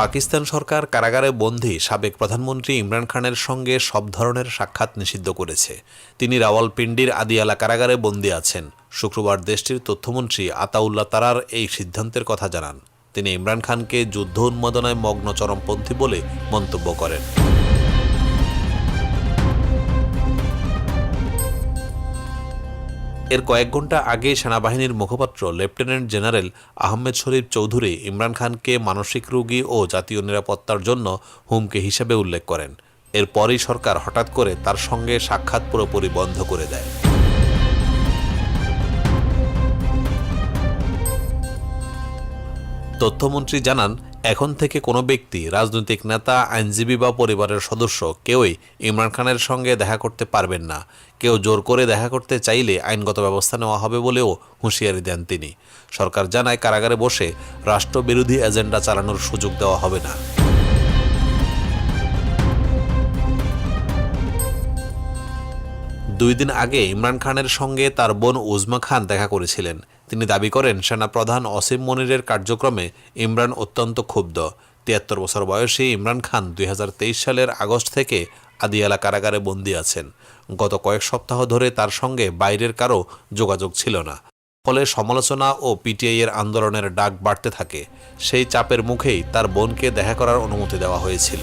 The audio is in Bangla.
পাকিস্তান সরকার কারাগারে বন্দী সাবেক প্রধানমন্ত্রী ইমরান খানের সঙ্গে সব ধরনের সাক্ষাৎ নিষিদ্ধ করেছে। তিনি রাওয়ালপিন্ডির আদিয়ালা কারাগারে বন্দী আছেন। শুক্রবার দেশটির তথ্যমন্ত্রী আতাউল্লাহ তারার এই সিদ্ধান্তের কথা জানান। তিনি ইমরান খানকে যুদ্ধ উন্মাদনায় মগ্ন চরমপন্থী বলে মন্তব্য করেন। এর কয়েক ঘণ্টা আগে সেনাবাহিনীর মুখপাত্র, লেফটেন্যান্ট জেনারেল আহমেদ শরীফ চৌধুরী ইমরান খানকে মানসিক রোগী ও জাতীয় নিরাপত্তার জন্য হুমকি হিসেবে উল্লেখ করেন। এরপরই সরকার হঠাৎ করে তার সঙ্গে সাক্ষাৎ পুরোপুরি বন্ধ করে দেয়। তথ্যমন্ত্রী জানান এখন থেকে কোনো ব্যক্তি, রাজনৈতিক নেতা, আইনজীবী বা পরিবারের সদস্য কেউই ইমরান খানের সঙ্গে দেখা করতে পারবেন না। কেউ জোর করে দেখা করতে চাইলে আইনগত ব্যবস্থা নেওয়া হবে বলেও হুঁশিয়ারি দেন তিনি। সরকার জানায়, কারাগারে বসে রাষ্ট্রবিরোধী এজেন্ডা চালানোর সুযোগ দেওয়া হবে না। দুই দিন আগে ইমরান খানের সঙ্গে তার বোন উজমা খান দেখা করেছিলেন। তিনি দাবি করেন সেনাপ্রধান অসীম মনিরের কার্যক্রমে ইমরান অত্যন্ত ক্ষুব্ধ। তিয়াত্তর বছর বয়সী ইমরান খান দুই হাজার তেইশ সালের আগস্ট থেকে আদিয়ালা কারাগারে বন্দী আছেন। গত কয়েক সপ্তাহ ধরে তার সঙ্গে বাইরের কারও যোগাযোগ ছিল না। ফলে সমালোচনা ও পিটিআই এর আন্দোলনের ডাক বাড়তে থাকে। সেই চাপের মুখেই তার বোনকে দেখা করার অনুমতি দেওয়া হয়েছিল।